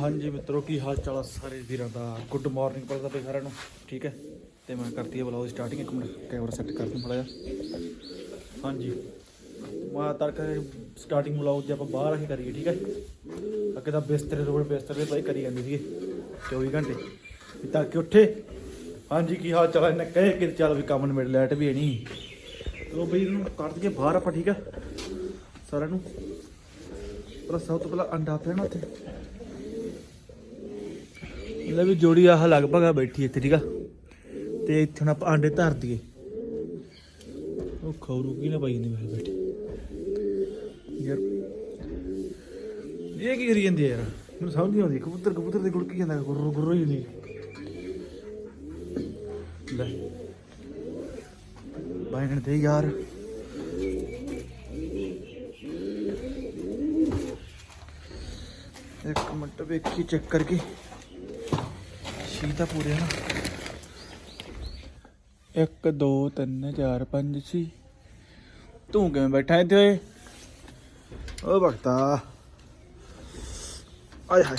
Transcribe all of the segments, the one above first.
ਹਾਂਜੀ ਮਿੱਤਰੋ, ਕੀ ਹਾਲ ਚਾਲ ਆ ਸਾਰੇ ਵੀਰਾਂ ਦਾ? ਗੁੱਡ ਮਾਰਨਿੰਗ ਪਹਿਲਾਂ ਤਾਂ ਸਾਰਿਆਂ ਨੂੰ, ਠੀਕ ਹੈ? ਤੇ ਮੈਂ ਕਰਤੀ ਹੈ ਬਲੌਗ ਸਟਾਰਟਿੰਗ ਇੱਕ ਮਿੰਟ ਕੈਮਰਾ ਸੈੱਟ ਕਰ ਦੂੰ ਥੋੜਾ ਜਿਹਾ। ਹਾਂਜੀ। ਮੈਂ ਤੜਕਾ ਸਟਾਰਟਿੰਗ ਬਲੌਗ ਜੇ ਆਪਾਂ ਬਾਹਰ ਹੀ ਕਰੀਏ, ਠੀਕ ਹੈ? ਅੱਗੇ ਤਾਂ ਬਿਸਤਰੇ ਰੋਡ ਬਿਸਤਰੇ ਭਾਈ ਕਰੀ ਜਾਂਦੇ ਸੀਗੇ 24 ਘੰਟੇ। ਵੀ ਤੜਕੇ ਉੱਠੇ। ਹਾਂਜੀ, ਕੀ ਹਾਲ ਚਾਲ ਆ? ਇਹਨੇ ਕਹੇ ਕਿ ਚੱਲ ਵੀ ਕੰਮ ਨਿਬੜ ਲੈਟ ਵੀ ਹੈ ਨਹੀਂ। ਚਲੋ ਬਈ, ਇਹਨੂੰ ਕੱਢ ਦਈਏ ਬਾਹਰ ਆਪਾਂ, ਠੀਕ ਹੈ? ਸਾਰਿਆਂ ਨੂੰ। ਪਰ ਸਭ ਤੋਂ ਪਹਿਲਾਂ ਅੰਡਾ ਪਿਆ ਨਾ ਉੱਥੇ। ਲੈ ਵੀ ਜੋੜੀ ਆਹ ਲਗਭਗ ਆ ਬੈਠੀ ਇੱਥੇ, ਠੀਕ ਆ? ਤੇ ਇੱਥੇ ਹੁਣ ਆਪਾਂ ਆਂਡੇ ਧਰ ਦਈਏ ਉਹ ਖੌਰੂ ਕੀ ਨਾ ਪਾਈ ਨੇ ਮੇਰੇ ਬੈਠੇ? ਯਾਰ, ਇਹ ਕੀ ਕਰੀ ਜਾਂਦੀ ਆ ਯਾਰ? ਮੈਨੂੰ ਸਮਝ ਨਹੀਂ ਆਉਂਦੀ, ਕਬੂਤਰ ਕਬੂਤਰ ਦੇ ਗੁੜਕੀ ਜਾਂਦਾ, ਗੁਰਰ ਗੁਰਰ ਹੀ ਨਹੀਂ। ਲੈ। ਬਾਈਨ ਦੇ ਯਾਰ। ਇੱਕ ਮਿੰਟ ਵੇਖੀ ਚੈੱਕ ਕਰਕੇ ਛੇ ਤਾਂ ਪੂਰੇ ਆ ਨਾ। 1 2 3 4 5 6 ਤੂੰ ਕਿਵੇਂ ਬੈਠਾ ਇੱਥੇ ਓਏ? ਓ ਭਗਤਾ। ਆਏ ਹਾਏ।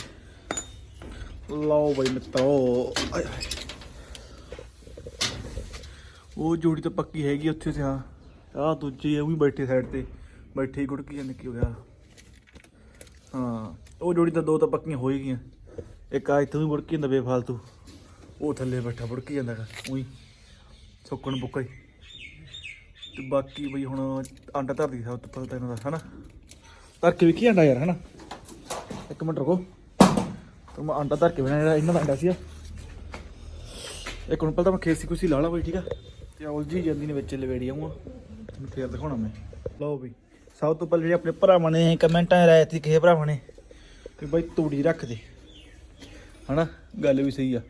ਲਓ ਬਈ ਮਿੱਤਰੋ, ਆਏ ਹਾਏ। ਉਹ ਜੋੜੀ ਤਾਂ ਪੱਕੀ ਹੈਗੀ ਉੱਥੇ ਤੇ ਆ ਆ ਦੂਜੀ ਆ, ਉਹ ਵੀ ਬੈਠੇ ਸਾਈਡ ਤੇ। ਬੈਠੇ ਹੀ ਗੁੜਕੀ ਜਾਂਦੇ ਕੀ ਹੋ ਗਿਆ। ਹਾਂ, ਉਹ ਜੋੜੀ ਤਾਂ ਦੋ ਤਾਂ ਪੱਕੀਆਂ ਹੋ ਹੀ ਗਈਆਂ। ਇੱਕ ਆ ਇੱਥੋਂ ਵੀ ਗੁੜਕੀ ਜਾਂਦਾ ਬੇਫਾਲਤੂ ਉਹ ਥੱਲੇ ਬੈਠਾ ਬੁੜਕੀ ਜਾਂਦਾ ਗਾ ਉਹੀ ਸੁੱਕਣ ਬੁੱਕਾ ਹੀ। ਤੇ ਬਾਕੀ ਬਈ ਹੁਣ ਆਂਡਾ ਧਰਦੀ ਸਭ ਤੋਂ ਪਹਿਲਾਂ ਤੈਨੂੰ ਇਹਨਾਂ ਦਾ, ਹਨਾ? ਧਰ ਕੇ ਵੇਖੀ ਆਂਡਾ ਯਾਰ, ਹਨਾ? ਇੱਕ ਮਿੰਟ ਰੁਕੋ। ਤੇ ਮੈਂ ਆਂਡਾ ਧਰ ਕੇ ਬਣਾ ਜਿਹੜਾ ਇਹਨਾਂ ਦਾ ਆਂਡਾ ਸੀ ਇੱਕ ਹੁਣ ਪਹਿਲਾਂ ਤਾਂ ਮੈਂ ਖੇਸੀ ਕੁਸੀ ਲਾ ਲਾ ਬਈ, ਠੀਕ ਆ? ਤੇ ਉਲਝੀ ਜਾਂਦੀ ਨੇ ਵਿੱਚ, ਲਵੇੜੀ ਆਉਂਗਾ ਤੁਹਾਨੂੰ ਫੇਰ ਦਿਖਾਉਣਾ ਮੈਂ। ਲਓ ਬਈ, ਸਭ ਤੋਂ ਪਹਿਲਾਂ ਜਿਹੜੇ ਆਪਣੇ ਭਰਾਵਾਂ ਨੇ, ਕਮੈਂਟਾਂ 'ਚ ਰਾਇ ਸੀ ਕਿਸੇ ਭਰਾਵਾਂ ਨੇ ਕਿ ਬਾਈ ਤੂੜੀ ਰੱਖ ਦੇ। ਹਨਾ? ਗੱਲ ਵੀ ਸਹੀ ਆ।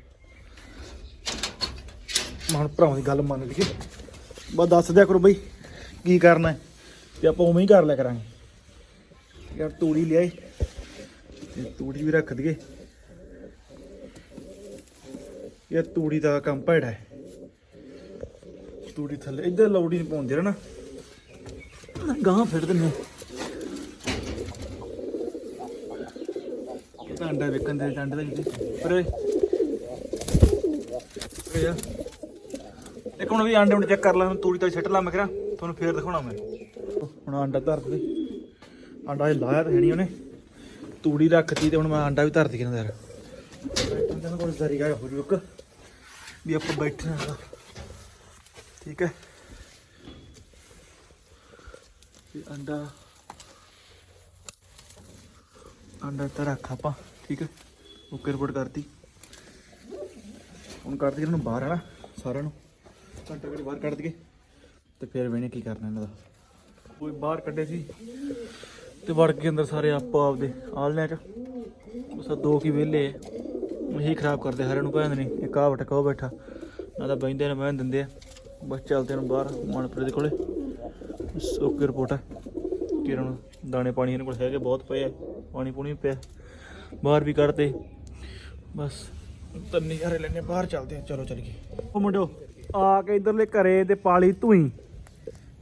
ਹੁਣ ਭਰਾਵਾਂ ਦੀ ਗੱਲ ਮੰਨ ਲਈਏ। ਬਸ ਦੱਸ ਦਿਆ ਕਰੋ ਬਈ, ਕੀ ਕਰਨਾ ਹੈ? ਤੇ ਆਪਾਂ ਉਵੇਂ ਹੀ ਕਰ ਲਿਆ ਕਰਾਂਗੇ। ਯਾਰ ਤੂੜੀ ਲਿਆਏ। ਤੇ ਤੂੜੀ ਵੀ ਰੱਖ ਦਈਏ। ਯਾਰ ਤੂੜੀ ਦਾ ਕੰਮ ਭੈੜਾ ਹੈ। ਤੂੜੀ ਥੱਲੇ ਇੱਧਰ ਲੌੜੀ ਨਹੀਂ ਪਾਉਂਦੇ ਨਾ ਗਾਂ ਫਿੱਟ ਦਿੰਨੇ ਇਹ ਵੇਖਣ ਦੇ, ਅੰਡੇ ਦਾ। ਜਿੱਥੇ ਪਰ ਓਏ ਯਾਰ ਇੱਕ ਹੁਣ ਵੀ ਆਂਡੇ ਹੁਣ ਚੈੱਕ ਕਰ ਲਾਂ, ਤੂੜੀ ਤਾਂ ਛੱਟ ਲਾ ਮੈਂ ਕਿਹਾ, ਤੁਹਾਨੂੰ ਫੇਰ ਦਿਖਾਉਣਾ ਮੈਂ। ਹੁਣ ਆਂਡਾ ਧਰ ਦੇ। ਆਂਡਾ ਇਹ ਲਾਇਆ ਤਾਂ ਹੈ ਨਹੀਂ ਉਹਨੇ। ਤੂੜੀ ਰੱਖਤੀ ਤੇ ਹੁਣ ਮੈਂ ਆਂਡਾ ਵੀ ਧਰ ਦੀ ਕਿਨਾਂ ਯਾਰ ਬੈਠਣ ਦਾ ਕੋਈ ਜ਼ਰੀਆ ਹੋ ਜੂ ਵੀ ਆਪਾਂ ਬੈਠਣਾ ਹੈਗਾ ਠੀਕ ਹੈ। ਤੇ ਅੰਡਾ ਅੰਡਾ ਤਾਂ ਰੱਖ ਆਪਾਂ, ਠੀਕ ਹੈ। ਓਕੇ ਰਿਪੋਰਟ ਕਰਤੀ। ਹੁਣ ਕਰਤੀ ਇਹਨੂੰ ਬਾਹਰ, ਹੈ ਨਾ? ਸਾਰਿਆਂ ਨੂੰ। ਘੰਟਾ ਘੜੀ ਬਾਹਰ ਕੱਢ ਦਈਏ। ਤੇ ਫਿਰ ਵੇਣੇ ਕੀ ਕਰਨਾ ਇਹਨਾਂ ਦਾ। ਕੋਈ ਬਾਹਰ ਕੱਢੇ ਸੀ ਤੇ ਵੜ ਕੇ ਅੰਦਰ ਸਾਰੇ ਆਪੋ ਆਪਦੇ ਆਲਨਿਆਂ ਚ ਬਸ ਦੋ ਕੀ ਵਿਹਲੇ ਐ ਇਹੀ ਖਰਾਬ ਕਰਦੇ ਹਰਿਆਂ ਨੂੰ ਕਹਿੰਦੇ ਨਹੀਂ। ਇੱਕ ਆ ਵਟਕਾ ਉਹ ਬੈਠਾ। ਨਾ ਤਾਂ ਬੈਂਦੇ ਨੇ ਮੈਂ ਦਿੰਦੇ ਆ। ਬਸ ਚੱਲਦੇ ਨੂੰ ਬਾਹਰ ਮਨਪ੍ਰੀਤ ਦੇ ਕੋਲੇ। ਬਸ ਓਕੇ ਰਿਪੋਰਟ ਹੈ ਕਿਰਨ ਦਾਣੇ ਪਾਣੀ ਇਹਨਾਂ ਕੋਲ ਹੈਗੇ, ਬਹੁਤ ਪਏ ਆ। ਪਾਣੀ ਪੂਣੀ ਵੀ ਪਿਆ। ਬਾਹਰ ਵੀ ਕੱਢਦੇ। ਬਸ ਤੰਨੀ ਹਰੇ ਲੈਣੇ ਬਾਹਰ ਚੱਲਦੇ ਆ। ਚਲੋ ਚੱਲੀਏ ਉਹ ਮੁੰਡੋ ਆ ਕੇ ਇਧਰਲੇ ਘਰੇ ਤੇ ਪਾਲੀ ਧੂਈ।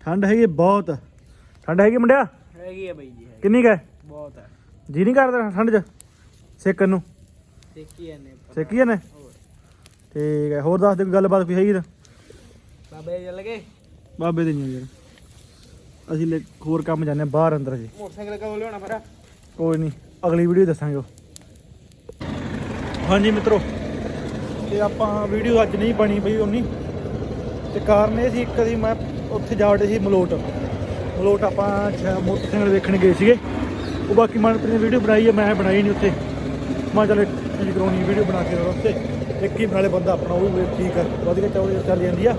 ਠੰਡ ਹੈਗੀ ਬਹੁਤ। ਠੰਡ ਹੈਗੀ ਮੁੰਡਿਆ? ਹੈਗੀ ਆ ਬਈ ਜੀ ਹੈਗੀ। ਕਿੰਨੀ ਕੈ ਬਹੁਤ ਹੈ। ਜੀ ਨਹੀਂ ਕਰਦਾ ਠੰਡ 'ਚ? ਸੇਕਣ ਨੂੰ। ਦੇਖੀ ਆਪਾਂ। ਸੇਕੀ ਨੇ ਹੋਰ। ਠੀਕ ਹੈ ਹੋਰ ਦੱਸ ਦੇ ਕੋਈ ਗੱਲਬਾਤ ਕੋਈ ਹੈਗੀ ਤਾਂ? ਬਾਬੇ ਚੱਲ ਗਏ? ਬਾਬੇ ਦੇ ਨਹੀਂ ਯਾਰ। ਅਸੀਂ ਲੈ ਹੋਰ ਕੰਮ ਜਾਂਦੇ ਹਾਂ ਬਾਹਰ ਅੰਦਰ ਜੀ ਮੋਟਰਸਾਈਕਲ ਕਦੋਂ ਲਿਆਉਣਾ ਫਿਰ? ਕੋਈ ਨਹੀਂ ਅਗਲੀ ਵੀਡੀਓ ਦੱਸਾਂਗੇ ਉਹ। ਹਾਂਜੀ ਮਿੱਤਰੋ ਤੇ ਆਪਾਂ ਵੀਡੀਓ ਅੱਜ ਨਹੀਂ ਬਣੀ ਪਈ ਉਨੀ। ਤੇ ਕਾਰਨ ਇਹ ਸੀ ਇੱਕ ਦੀ ਮੈਂ ਉੱਥੇ ਜਾ ਵੜੇ ਸੀ ਮਲੋਟ। ਮਲੋਟ ਆਪਾਂ ਮੋਟਰਸਾਈਕਲ ਵੇਖਣ ਗਏ ਸੀਗੇ। ਉਹ ਬਾਕੀ ਮਨਪ੍ਰੀਤ ਨੇ ਵੀਡੀਓ ਬਣਾਈ ਹੈ ਮੈਂ ਬਣਾਈ ਨਹੀਂ ਉੱਥੇ। ਮੈਂ ਚੱਲ ਇੰਜ ਕਰਾਉਣੀ ਵੀਡੀਓ ਬਣਾ ਕੇ ਰੋ ਉੱਤੇ ਇੱਕ ਹੀ ਨਾਲੇ ਬੰਦਾ ਆਪਣਾ, ਉਹ ਵੀ ਠੀਕ ਹੈ ਵਧੀਆ ਚੱਲ ਚੱਲ ਜਾਂਦੀ ਆ।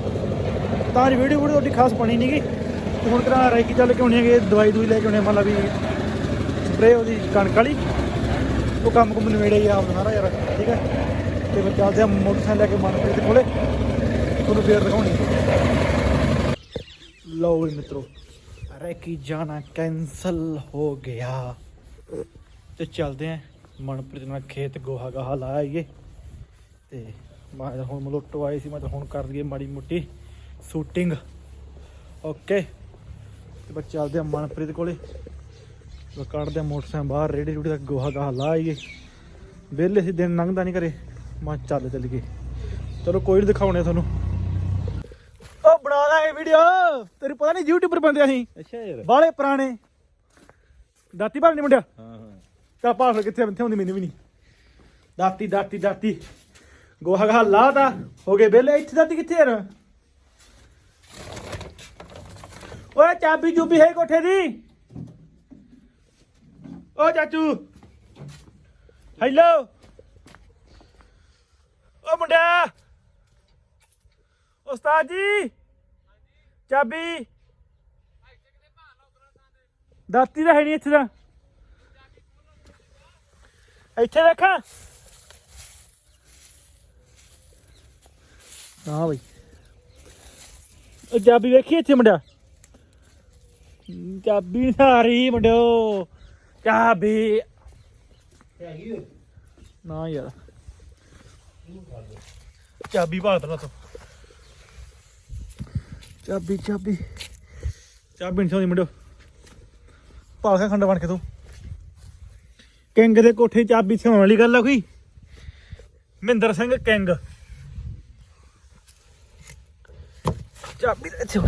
ਤਾਂ ਵੀਡੀਓ ਵੀਡੀਓ ਤੁਹਾਡੀ ਖਾਸ ਬਣੀ ਨਹੀਂਗੀ ਤੇ ਹੁਣ ਕਰਾਂ ਰਾਈ ਕੀ ਚੱਲ ਕੇ ਆਉਣੀ ਹੈਗੇ, ਦਵਾਈ ਦੂਈ ਲੈ ਕੇ ਆਉਣੇ ਮੰਨ ਲਾ ਵੀ ਸਪਰੇ ਉਹਦੀ ਕਣਕ ਵਾਲੀ। ਉਹ ਕੰਮ ਕੁਮ ਨਵੇੜੇ ਹੀ ਆਪ ਸਾਰਾ ਯਾਰ, ਠੀਕ ਹੈ ਤੇ ਫਿਰ ਚੱਲਦੇ ਆ ਮੋਟਰਸਾਈਕਲ ਲੈ ਕੇ ਮਨਪ੍ਰੀਤ ਦੇ ਕੋਲੇ। ਤੁਹਾਨੂੰ ਫੇਰ ਦਿਖਾਉਣੀ ਲਓ ਵੀ ਮਿੱਤਰੋ, ਅਰੇ ਕੀ ਜਾਣਾ ਕੈਨਸਲ ਹੋ ਗਿਆ। ਤੇ ਚੱਲਦੇ ਆ ਮਨਪ੍ਰੀਤ ਨਾਲ ਖੇਤ ਗੋਹਾ ਗਾਹਾ ਲਾਇਆ ਈਏ ਤੇ ਮੈਂ ਤਾਂ ਹੁਣ ਮਲੋਟੋ ਆਏ ਸੀ, ਮੈਂ ਤਾਂ ਹੁਣ ਕਰ ਲਈਏ ਮਾੜੀ ਮੁੱਟੀ ਸ਼ੂਟਿੰਗ ਓਕੇ ਤੇ ਬਸ ਚੱਲਦੇ ਆ ਮਨਪ੍ਰੀਤ ਕੋਲੇ। ਕੱਢਦੇ ਆ ਮੋਟਰਸਾਈਕਲ ਬਾਹਰ ਰੇੜੀ ਰੂੜੀ ਦਾ ਗੋਹਾ ਗਾਹਾ ਲਾਈਏ ਵਿਹਲੇ ਸੀ, ਦਿਨ ਲੰਘਦਾ ਨਹੀਂ ਘਰੇ। ਮੈਂ ਚੱਲ ਚੱਲ ਗਏ ਚਲੋ ਕੋਈ ਨਹੀਂ ਦਿਖਾਉਣੇ ਤੁਹਾਨੂੰ। ਵੀਡੀਓ ਤੈਨੂੰ ਪਤਾ ਨਹੀਂ ਯੂਟਿਊਬਰ ਬੰਦੇ ਅਸੀਂ। ਅੱਛਾ ਯਾਰ। ਬਾਲੇ ਪੁਰਾਣੇ। ਦਾਤੀ ਭਰਨੀ ਮੁੰਡਿਆ। ਹਾਂ ਹਾਂ। ਚੱਲ ਪਾਸ ਕਿੱਥੇ ਕਿੱਥੇ ਹੁੰਦੀ ਮੈਨੂੰ ਵੀ ਨਹੀਂ ਦਾਤੀ ਦਾਤੀ ਦਾਤੀ। ਗੋਹਾ ਗਾ ਲਾਤਾ ਹੋ ਗਏ ਵਿਹਲੇ। ਇੱਥੇ ਦਾਤੀ ਕਿੱਥੇ ਯਾਰ? ਓਏ ਚਾਬੀ ਚੂਬੀ ਹੈ ਕੋਠੇ ਦੀ? ਓ ਚਾਚੂ। ਹੈਲੋ। ਓ ਮੁੰਡਿਆ। ਉਸਤਾਦ ਜੀ। ਚਾਬੀ। ਦਾਤੀ ਤਾਂ ਹੈ ਨਹੀਂ ਇੱਥੇ ਦਾ ਇੱਥੇ ਵੇਖਾਂ ਹਾਂ ਬਈ। ਉਹ ਚਾਬੀ ਵੇਖੀ ਇੱਥੇ ਮੁੰਡਿਆ? ਚਾਬੀ ਸਾਰੀ ਮੁੰਡਿਓ। ਚਾਬੀ। ਹੈਗੀ ਨਾ ਯਾਰ। ਚਾਬੀ ਭਾਲ ਪਹਿਲਾਂ ਤੋਂ। ਚਾਬੀ ਚਾਬੀ। ਚਾਬੀ ਨਹੀਂ ਸੌਂਦੀ ਮੁੰਡਿਓ। ਭਾਲ ਕੇ ਖੰਡ ਬਣ ਕੇ ਤੂੰ। ਕਿੰਗ ਦੇ ਕੋਠੇ ਚਾਬੀ ਸਿਉਣ ਵਾਲੀ ਗੱਲ ਆ ਕੋਈ? ਮਹਿੰਦਰ ਸਿੰਘ ਕਿੰਗ। ਚਾਬੀ ਇੱਥੇ।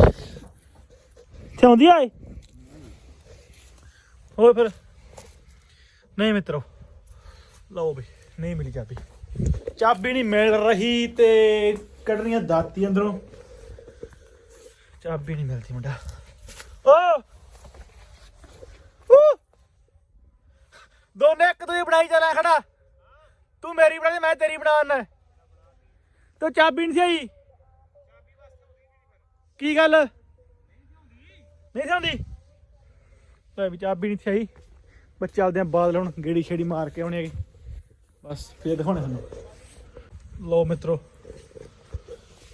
ਆਉਂਦੀ ਆਏ ਹੋਰ ਫਿਰ? ਨਹੀਂ ਮਿੱਤਰੋ। ਲਓ ਬਈ ਨਹੀਂ ਮਿਲੀ ਚਾਬੀ। ਚਾਬੀ ਨਹੀਂ ਮਿਲ ਰਹੀ ਤੇ ਕੱਢਣੀਆਂ ਦਾਤੀ ਅੰਦਰੋਂ। ਚਾਬੀ ਨਹੀਂ ਮਿਲਦੀ ਮੁੰਡਾ। ਓ! ਓ! ਦੋਨੇ ਇੱਕ ਦੂਜੀ ਬਣਾਈ ਚੱਲਿਆ ਖੜਾ। ਤੂੰ ਮੇਰੀ ਬਣਾ ਦੇ, ਮੈਂ ਤੇਰੀ ਬਣਾਉਣਾ ਤੂੰ ਚਾਬੀ ਨਹੀਂ ਸਹੀ। ਕੀ ਗੱਲ? ਨਹੀਂ ਸਮਝਦੀ ਲੈ ਵੀ ਚਾਬੀ ਨਹੀਂ ਸਹੀ। ਬਸ ਚੱਲਦੇ ਆਂ ਬਾਦਲ ਹੁਣ ਗੇੜੀ ਛੇੜੀ ਮਾਰ ਕੇ ਆਉਣੇ ਹੈਗੇ। ਬਸ ਫੇਰ ਦਿਖਾਉਣੇ ਤੁਹਾਨੂੰ। ਲੋ ਮਿੱਤਰੋ,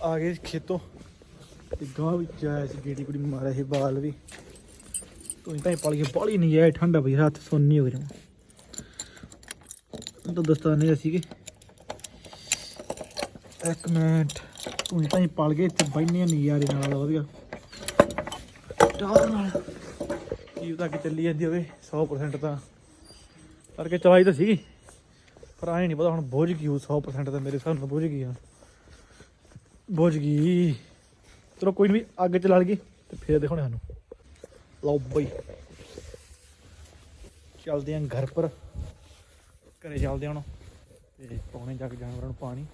ਆ ਗਏ ਖੇਤੋਂ। ਤੇ ਗਾਂ ਵਿੱਚ ਆਇਆ ਸੀ ਗੇੜੀ ਕੁੜੀ ਮਾਰਿਆ ਸੀ ਬਾਲ ਵੀ। ਤੂੰ ਤਾਂ ਪਾਲੀ ਬਾਲੀ ਨਹੀਂ ਆਇਆ ਠੰਡਾ ਬਈ ਹੱਥ ਸੋਨੀ ਹੋ ਰਿਹਾ ਤਾਂ ਦਸਤਾਨੇ ਸੀਗੇ। ਇੱਕ ਮਿੰਟ, ਤੂੰ ਤਾਂ ਹੀ ਪਲ ਗਏ, ਇੱਥੇ ਬੈਠਨੇ ਨਜ਼ਾਰੇ ਨਾਲ ਵਧੀਆ। ਟਾਰ ਨਾਲ। ਕੀ ਤਾਂ ਕਿ ਚੱਲੀ ਜਾਂਦੀ ਹੋਵੇ 100% ਤਾਂ। ਕਰਕੇ ਚਲਾਈ ਤਾਂ ਸੀਗੀ। ਪਰ ਆਏ ਨਹੀਂ ਪਤਾ ਹੁਣ ਬੋਝ ਗਈ, ਉਹ 100% ਤਾਂ ਮੇਰੇ ਹਿਸਾਬ ਨਾਲ ਬੁੱਝ ਗਈ ਆ। ਬੋਝ ਗਈ। ਚਲੋ ਕੋਈ ਨਹੀਂ ਅੱਗ ਚਲਾ ਲਈਏ ਤੇ ਫੇਰ ਦਿਖਾਉਣੇ ਸਾਨੂੰ। ਲਓ ਬਈ। ਚੱਲਦੇ ਆਂ ਘਰ ਪਰ। ਘਰੇ ਚੱਲਦੇ ਹਾਂ ਤੇ ਪਾਉਣੇ ਜਾ ਕੇ ਜਾਨਵਰਾਂ ਨੂੰ ਪਾਣੀ,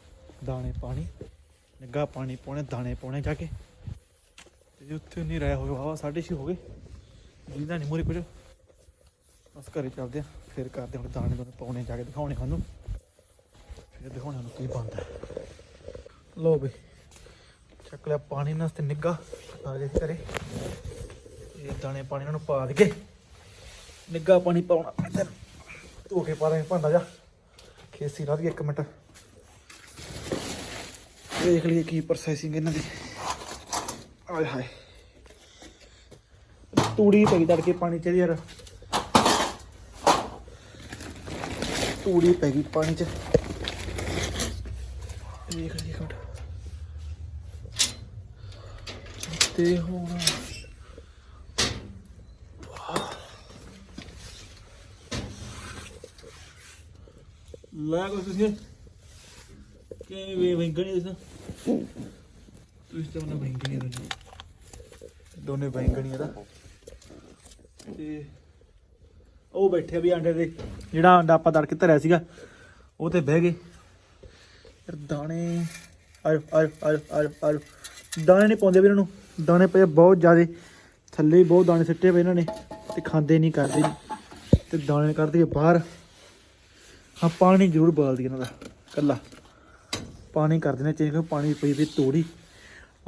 ਦਾਣੇ ਪਾਣੀ ਨਿੱਗਾ ਪਾਣੀ ਪਾਉਣੇ, ਦਾਣੇ ਪਾਉਣੇ ਜਾ ਕੇ। ਤੇ ਉੱਥੇ ਨਹੀਂ ਰਹਿ ਹੋਇਆ ਵਾ ਸਾਢੇ ਛੇ ਹੋ ਗਏ। ਜਿੰਦਾ ਨਹੀਂ ਮੂਰੇ ਕੁਝ। ਬਸ ਘਰੇ ਚੱਲਦੇ ਆ, ਫਿਰ ਕਰਦੇ ਹੁਣ ਦਾਣੇ ਦੋਨੇ ਪਾਉਣੇ ਜਾ ਕੇ ਦਿਖਾਉਣੇ ਸਾਨੂੰ। ਫਿਰ ਦਿਖਾਉਣੇ ਸਾਨੂੰ ਕੀ ਬਣਦਾ। ਲੋ ਬਈ। ਚੱਕ ਲਿਆ ਪਾਣੀ ਨਾਲ ਤੇ ਨਿੱਗਾ ਆ ਗਏ ਘਰੇ। ਇਹ ਦਾਣੇ ਪਾਣੀ ਇਹਨਾਂ ਨੂੰ ਪਾ ਦਈਏ। ਨਿੱਗਾ ਪਾਣੀ ਪਾਉਣਾ ਇੱਧਰ ਧੋ ਕੇ ਪਾ ਦੇ ਭਾਂਡਾ ਜਾ ਖੇਸੀ ਲਾ ਦਈਏ ਇੱਕ ਮਿੰਟ। ਦੇਖ ਲਈਏ ਕੀ ਪ੍ਰੋਸੈਸਿੰਗ ਇਹਨਾਂ ਦੀ। ਆਏ ਹਾਏ। ਤੂੜੀ ਪਈ ਤੜਕੇ ਪਾਣੀ ਚ ਯਾਰ। ਤੂੜੀ ਪੈ ਗਈ ਪਾਣੀ ਚ। ਦੇਖ ਲਈਏ ਇੱਕ ਮਿੰਟ ਤੇ ਹੁਣ ਲੈ ਕੋ ਤੁਸੀਂ ਕਿਵੇਂ ਵੇ ਵੈਂਗਣੀ ਦੱਸਾਂ ਤੁਸੀਂ? ਤਾਂ ਉਹਨਾਂ ਵੈਂਗਣੀ ਦੋਨੇ। ਦੋਨੇ ਵੈਂਗਣੀ ਦਾ ਤੇ ਉਹ ਬੈਠੇ ਵੀ ਆਂਡੇ ਦੇ। ਜਿਹੜਾ ਆਂਡਾ ਆਪਾਂ ਤੜਕੇ ਧਰਿਆ ਸੀਗਾ ਉਹ ਤੇ ਬਹਿ ਗਏ। ਯਾਰ ਦਾਣੇ ਆਰ ਆਰ ਆਰ ਆਰ ਦਾਣੇ ਨਹੀਂ ਪਾਉਂਦੇ ਵੀ ਇਹਨਾਂ ਨੂੰ। ਦਾਣੇ ਪਏ ਬਹੁਤ ਜ਼ਿਆਦੇ। ਥੱਲੇ ਹੀ ਬਹੁਤ ਦਾਣੇ ਸਿੱਟੇ ਪਏ ਇਹਨਾਂ ਨੇ ਤੇ ਖਾਂਦੇ ਨਹੀਂ, ਕਰਦੇ ਨੀ। ਤੇ ਦਾਣੇ ਕੱਢਦੇ ਬਾਹਰ। ਹਾਂ, ਪਾਣੀ ਜ਼ਰੂਰ ਬਾਲਦੀ ਇਹਨਾਂ ਦਾ ਕੱਲਾ ਪਾਣੀ ਕਰ ਦੇਣਾ ਚਾਹੀਦਾ ਪਾਣੀ ਪਈ ਪਈ ਤੋੜੀ।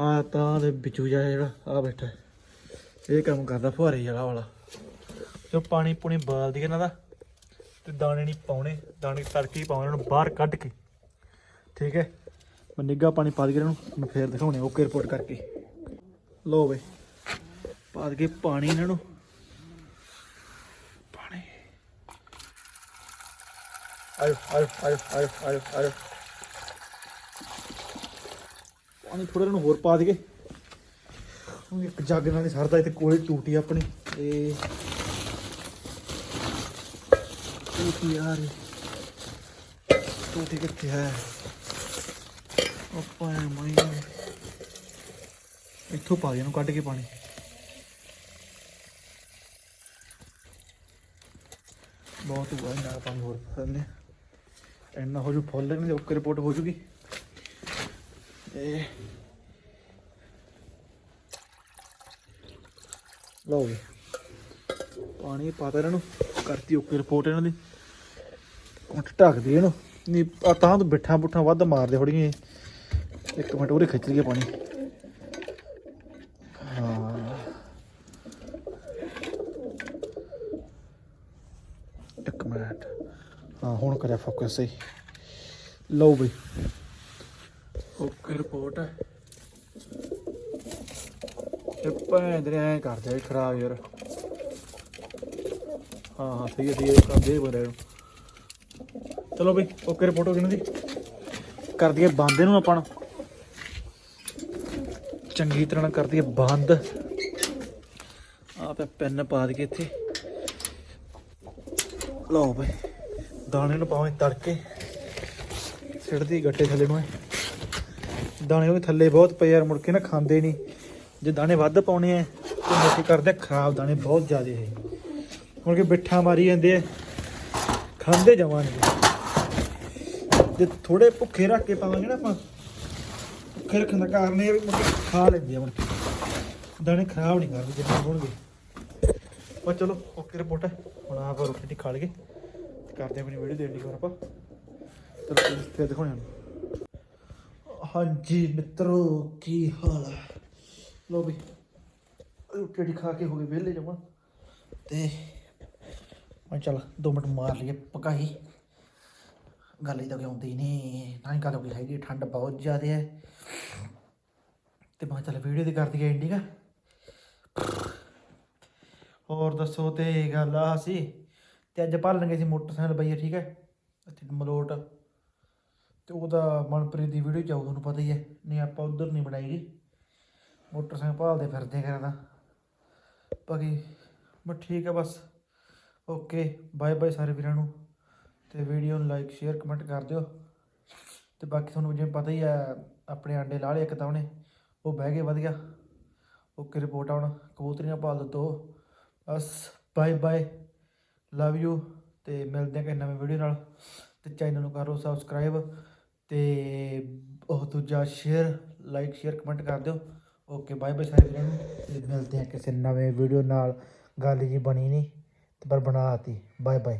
ਆ ਤਾਂ ਦੇ ਵਿਚੂ ਜਿਹਾ ਜਿਹੜਾ ਆ ਬੈਠਾ ਇਹ ਕੰਮ ਕਰਦਾ ਫੁਹਾਰੇ ਵਾਲਾ ਵਾਲਾ। ਜੋ ਪਾਣੀ ਪੂਣੀ ਬਾਲਦੀ ਇਹਨਾਂ ਦਾ, ਤੇ ਦਾਣੇ ਨਹੀਂ ਪਾਉਣੇ। ਦਾਣੇ ਤੜਕੇ ਪਾਉਣੇ ਇਹਨਾਂ ਨੂੰ ਬਾਹਰ ਕੱਢ ਕੇ। ਠੀਕ ਹੈ? ਮੈਂ ਨਿੱਘਾ ਪਾਣੀ ਪਾ ਦੇ ਇਹਨਾਂ ਨੂੰ, ਮੈਂ ਫੇਰ ਦਿਖਾਉਣੇ ਓਕੇ ਰਿਪੋਰਟ ਕਰਕੇ। ਲੋ ਬਈ। ਪਾ ਦੇ ਪਾਣੀ ਇਹਨਾਂ ਨੂੰ। ਪਾਣੀ। ਆਇਓ ਆਇਓ ਆਇਓ ਆਇਓ ਆਇਓ ਆਇਓ। ਪਾਣੀ ਥੋੜਾ ਨੂੰ ਹੋਰ ਪਾ ਦਈਏ। ਹੁਣ ਇੱਕ ਜੱਗ ਨਾਲ ਹੀ ਸਰਦਾ ਇੱਥੇ ਕੋਲੇ ਟੂਟੀ ਆਪਣੀ। ਤੇ ਟੂਟੀ ਆ ਰਹੀ। ਟੂਟੀ ਕਿੱਥੇ ਹੈ? ਆਪਾਂ ਮੈਂ ਇੱਥੋਂ ਪਾ ਦੇ ਇਹਨੂੰ ਕੱਢ ਕੇ ਪਾਣੀ। ਬਹੁਤ ਹੁਆ ਨਾ ਪਾਣੀ ਹੋਰ ਫੜਨੇ ਇੰਨਾ ਹੋ ਜੂ ਫੁੱਲ ਨਹੀਂ ਓਕੇ ਰਿਪੋਰਟ ਹੋ ਜੂਗੀ। ਇਹ ਲਓ ਵੀ ਪਾਣੀ ਪਾਤਾ ਇਹਨਾਂ ਨੂੰ, ਕਰਤੀ ਓਕੇ ਰਿਪੋਰਟ ਇਹਨਾਂ ਦੀ। ਹੁਣ ਢੱਕ ਇਹਨੂੰ। ਨਹੀਂ ਆ ਤਾਂ ਤੋਂ ਬਿੱਠਾ ਬੁੱਠਾ ਵੱਧ ਮਾਰਦੇ ਥੋੜੀਆਂ ਇੱਕ ਮਿੰਟ ਉਹਦੇ ਖਿੱਚ ਲਈਏ ਪਾਣੀ। ਮਿੰਟ ਹਾਂ, ਹੁਣ ਕਰਿਆ ਫੋਕਸ ਸਹੀ। ਲਓ ਬਈ। ਓਕੇ ਰਿਪੋਰਟ ਹੈ। ਇਹ ਭੈਂਦਰੇ ਐ ਕਰਦੇ ਖਰਾਬ ਯਾਰ। ਹਾਂ ਹਾਂ, ਸਹੀ ਹੈ ਸਹੀ ਹੈ ਕਰਦੇ ਬਰੇ ਚਲੋ ਬਈ, ਓਕੇ ਰਿਪੋਰਟ ਹੋ ਗਈ ਨਾ ਜੀ। ਕਰ ਦਈਏ ਬੰਦ ਇਹਨੂੰ ਆਪਾਂ ਚੰਗੀ ਤਰ੍ਹਾਂ ਨਾਲ ਕਰ ਦਈਏ ਬੰਦ। ਆਪੇ ਪੈਨ ਪਾ ਦਈਏ ਇੱਥੇ। ਲਓ ਬਈ। ਦਾਣੇ ਨੂੰ ਪਾਵੇਂ ਤੜਕੇ। ਸਿੱਟਦੀ ਗੱਟੇ ਥੱਲੇ ਨੂੰ ਦਾਣੇ ਉਹ ਥੱਲੇ ਬਹੁਤ ਪਏ ਯਾਰ, ਮੁੜ ਕੇ ਨਾ ਖਾਂਦੇ ਨਹੀਂ ਜੇ ਦਾਣੇ ਵੱਧ ਪਾਉਣੇ ਆ ਤੇ ਮੁੜ ਕਰਦੇ ਖਰਾਬ ਦਾਣੇ ਬਹੁਤ ਜ਼ਿਆਦੇ ਇਹ। ਮੁੜ ਕੇ ਬਿੱਠਾ ਮਾਰੀ ਜਾਂਦੇ ਆ ਖਾਂਦੇ ਜਾਵਾਂਗੇ। ਜੇ ਥੋੜੇ ਭੁੱਖੇ ਰੱਖ ਕੇ ਪਾਵਾਂਗੇ ਨਾ ਆਪਾਂ, ਭੁੱਖੇ ਰੱਖਣ ਦਾ ਕਾਰਨ ਇਹ ਵੀ ਮੁੜ ਕੇ ਖਾ ਲੈਂਦੇ ਆ ਮੁੜ ਕੇ। ਦਾਣੇ ਖਰਾਬ ਨਹੀਂ ਕਰਦੇ, ਜਿੰਨੇ ਹੋਣਗੇ। ਪਰ ਚਲੋ, ਓਕੇ ਰਿਪੋਰਟ ਹੈ। ਹੁਣ ਆਪਾਂ ਰੋਟੀ ਰੂਟੀ ਖਾ ਲਈਏ। ਤੇ ਕਰਦੇ ਆਪਣੀ ਵੀਡੀਓ ਦੇ ਦੀ ਆਪਾਂ। ਚਲੋ, ਫਿਰ ਦਿਖਾਉਣੇ ਨੂੰ ਹਾਂਜੀ, ਮਿੱਤਰੋ, ਕੀ ਹਾਲ ਹੈ? ਲੋ ਵੀ ਰੋਟੀ ਰੂਟੀ ਖਾ ਕੇ ਹੋ ਗਏ ਵਿਹਲੇ ਜਮਾ। ਤੇ ਮੈਂ ਚੱਲ 2 ਮਿੰਟ ਮਾਰ ਲਈਏ ਪਕਾਈ। ਗੱਲ ਹੀ ਤਾਂ ਕੋਈ ਆਉਂਦੀ ਨਹੀਂ ਨਾ ਹੀ ਗੱਲ ਕੋਈ ਹੈਗੀ, ਠੰਡ ਬਹੁਤ ਜ਼ਿਆਦਾ ਹੈ। ਤੇ ਮੈਂ ਕਿਹਾ ਚੱਲ ਵੀਡੀਓ ਦੀ ਕਰ ਦਈਏ ਐਂਡਿੰਗ ਹੋਰ ਦੱਸੋ ਤੇ ਗੱਲ ਆ ਸੀ ਤੇ ਅੱਜ ਭਾਲਣਗੇ ਸੀ ਮੋਟਰਸਾਈਕਲ ਬਈਏ, ਠੀਕ ਹੈ? ਇੱਥੇ ਮਲੋਟ। ਤੇ ਉਹਦਾ ਮਨਪ੍ਰੀਤ ਦੀ ਵੀਡੀਓ ਚਾਹੂ ਤੁਹਾਨੂੰ ਪਤਾ ਹੀ ਹੈ। ਨਹੀਂ, ਆਪਾਂ ਉਧਰ ਨਹੀਂ ਬਣਾਈਗੀ ਮੋਟਰਸਾਈਕਲ ਭਾਲਦੇ ਫਿਰਦੇ ਕਰਦਾ ਬਾਕੀ, ਬਸ ਠੀਕ ਹੈ ਬਸ। ਓਕੇ, ਬਾਏ ਬਾਏ ਸਾਰੇ ਵੀਰਾਂ ਨੂੰ। ਤੇ ਵੀਡੀਓ ਨੂੰ ਲਾਈਕ, ਸ਼ੇਅਰ, ਕਮੈਂਟ ਕਰ ਦਿਓ। ਤੇ ਬਾਕੀ ਤੁਹਾਨੂੰ ਜਿਵੇਂ ਪਤਾ ਹੀ ਆ, ਆਪਣੇ ਆਂਡੇ ਲਾ ਲਏ ਇੱਕ ਤਾਂ ਉਹਨੇ। ਉਹ ਬਹਿ ਗਏ ਵਧੀਆ ਓਕੇ, ਰਿਪੋਰਟ ਆਉਣ। ਕਬੂਤਰੀਆਂ ਪਾਲ ਦਿੱਤੋ। ਬਸ ਬਾਏ ਬਾਏ ਲਵ ਯੂ ਤੇ ਮਿਲਦੇ ਹਾਂ ਕਿਸੇ ਨਵੇਂ ਵੀਡੀਓ ਨਾਲ। ਤੇ ਚੈਨਲ ਨੂੰ ਕਰੋ ਸਬਸਕ੍ਰਾਈਬ ਤੇ ਉਹ ਦੂਜਾ ਸ਼ੇਅਰ ਲਾਈਕ ਸ਼ੇਅਰ ਕਮੈਂਟ ਕਰ ਦਿਓ। ਓਕੇ ਬਾਏ ਬਾਏ ਸਾਰੇ ਵੀਰਾਂ ਨੂੰ। ਤੇ ਮਿਲਦੇ ਹਾਂ ਕਿਸੇ ਨਵੇਂ ਵੀਡੀਓ ਨਾਲ। ਗੱਲ ਜੀ ਬਣੀ ਨਹੀਂ, ਤੇ ਪਰ ਬਣਾਤੀ। Bye bye